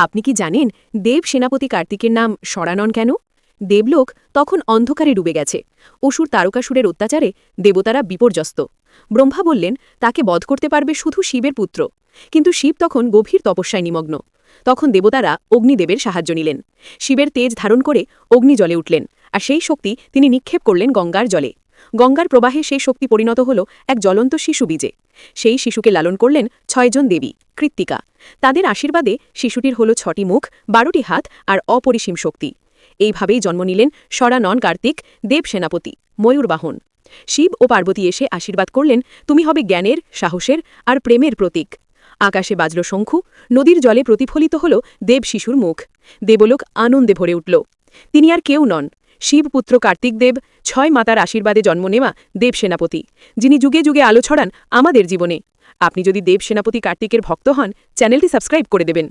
আপনি কি জানেন দেব সেনাপতি কার্তিকের নাম সরানন কেন? দেবলোক তখন অন্ধকারে ডুবে গেছে। অসুর তারকাসুরের অত্যাচারে দেবতারা বিপর্যস্ত। ব্রহ্মা বললেন, তাকে বধ করতে পারবে শুধু শিবের পুত্র। কিন্তু শিব তখন গভীর তপস্যায় নিমগ্ন। তখন দেবতারা অগ্নিদেবের সাহায্য নিলেন। শিবের তেজ ধারণ করে অগ্নি জলে উঠলেন। আর সেই শক্তি তিনি নিক্ষেপ করলেন গঙ্গার জলে। গঙ্গার প্রবাহে সেই শক্তি পরিণত হল এক জ্বলন্ত শিশু বীজে। সেই শিশুকে লালন করলেন ছয়জন দেবী, কৃত্তিকা। তাদের আশীর্বাদে শিশুটির হল ছটি মুখ, বারোটি হাত আর অপরিসীম শক্তি। এইভাবেই জন্ম নিলেন সরানন কার্তিক, দেব সেনাপতি ময়ূরবাহন শিব ও পার্বতী এসে আশীর্বাদ করলেন, তুমি হবে জ্ঞানের, সাহসের আর প্রেমের প্রতীক। আকাশে বাজল শঙ্খু, নদীর জলে প্রতিফলিত হল দেব শিশুর মুখ। দেবলোক আনন্দে ভরে উঠল। তিনি আর কেউ নন শিবপুত্র কার্তিক দেব, ছয় মাতার আশীর্বাদে জন্ম নেওয়া দেব সেনাপতি, যিনি যুগে যুগে আলো ছড়ান আমাদের জীবনে। আপনি যদি দেব সেনাপতি কার্তিকের ভক্ত হন, চ্যানেলটি সাবস্ক্রাইব করে দেবেন।